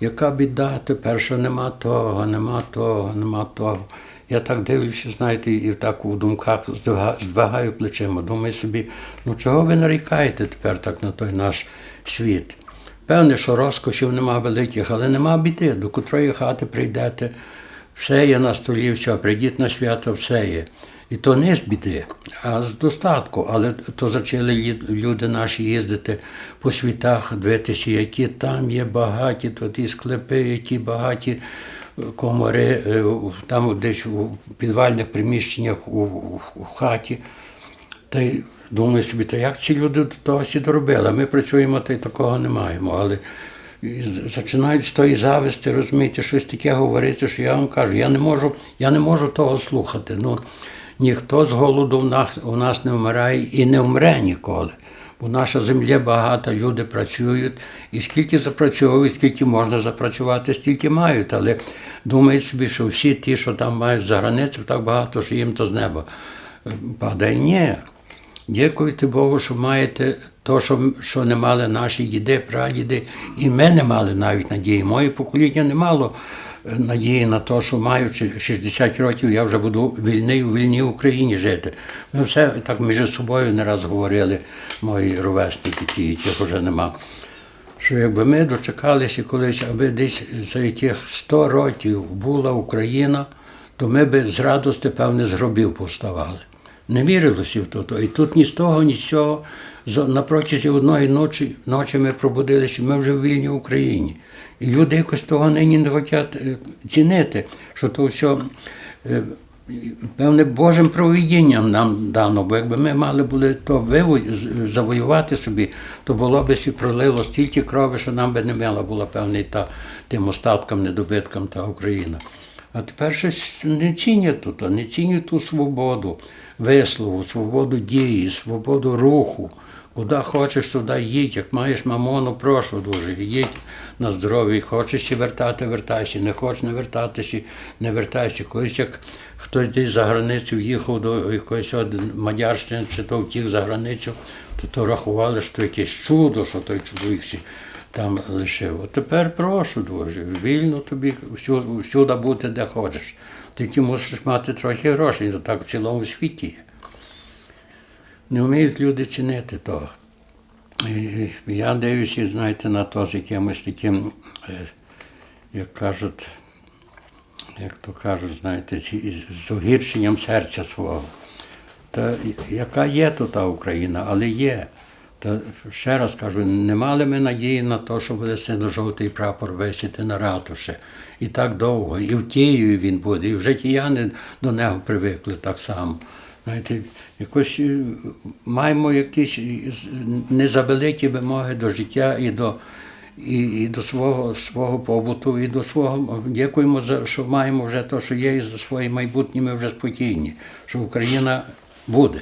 Яка біда тепер, що нема того, нема того, нема того. Я так дивлюся, знаєте, і так у думках здвига- здвигаю плечима. Думаю собі, ну чого ви нарікаєте тепер так на той наш світ? Певне, що розкошів нема великих, але нема біди, до котрої хати прийдете, все є на столі, все, прийдіть на свято, все є. І то не з біди, а з достатку. Але то зачали лі- люди наші їздити по світах, дивитися, які там є багаті, то ті склепи, які багаті е, комори, е, там десь у підвальних приміщеннях у, у, хаті. Та й думаю собі, та як ці люди до того всі доробили? Ми працюємо, та й такого не маємо. Але починають з тої зависти, розумієте, щось таке говорити, що я вам кажу, я не можу, я не можу того слухати. Ну, ніхто з голоду в нас, у нас не вмирає і не вмре ніколи. Бо наша земля багата, люди працюють, і скільки запрацьовують, скільки можна запрацювати, стільки мають. Але думають собі, що всі ті, що там мають за границю, так багато, що їм то з неба е, падає. Ні. Дякуйте Богу, що маєте то, що, що не мали наші діди, прадіди, і ми не мали навіть надії. Моє покоління не мало надії на те, що маючи 60 років, я вже буду вільний у вільній Україні жити. Ми все так між собою не раз говорили, мої ровесники, ті, яких вже нема. Що якби ми дочекалися колись, аби десь за яких 100 років була Україна, то ми би з радости, певне, з гробів повставали. Не вірилося в то. І тут ні з того, ні з цього. На протязі одної ночі, ночі ми пробудилися, ми вже в вільній Україні. І люди якось того нині не хочуть е, цінити, що то все е, певне Божим провидінням нам дано, бо якби ми мали були то виво- завоювати собі, то було б і пролило стільки крові, що нам би не мала була певний та тим остаткам, недобиткам та Україна. А тепер щось не цінять тут, не цінять ту свободу вислову, свободу дії, свободу руху. Куди хочеш, туди їдь. Як маєш мамону, прошу дуже, їдь на здоров'я. Хочеш ще вертати, вертайся. Не хочеш не вертатися, не вертайся. Колись як хтось десь за границю їхав до якоїсь Мадярщини, чи то втік за границю, то, то рахували, що якесь чудо, що той чоловік там лишив. От тепер прошу дуже, вільно тобі всюди, бути, де хочеш. Тільки мусиш мати трохи грошей, так в цілому світі. Не вміють люди цінити того. Я дивлюся, знаєте, на то з якимось таким, е, як кажуть, як то кажуть, знаєте, з огірченням серця свого. Та яка є тут та Україна, але є. Та ще раз кажу, не мали ми надії на те, що буде синьо-жовтий прапор висіти на ратуші. І так довго. І в Києві він буде, і вже кияни до нього привикли так само. Знаєте, якось е, маємо якісь е, незавеликі вимоги до життя і до, і, і до свого, свого побуту, і до свого. Дякуємо, за, що маємо вже те, що є, і за своє майбутнє ми вже спокійні, що Україна буде.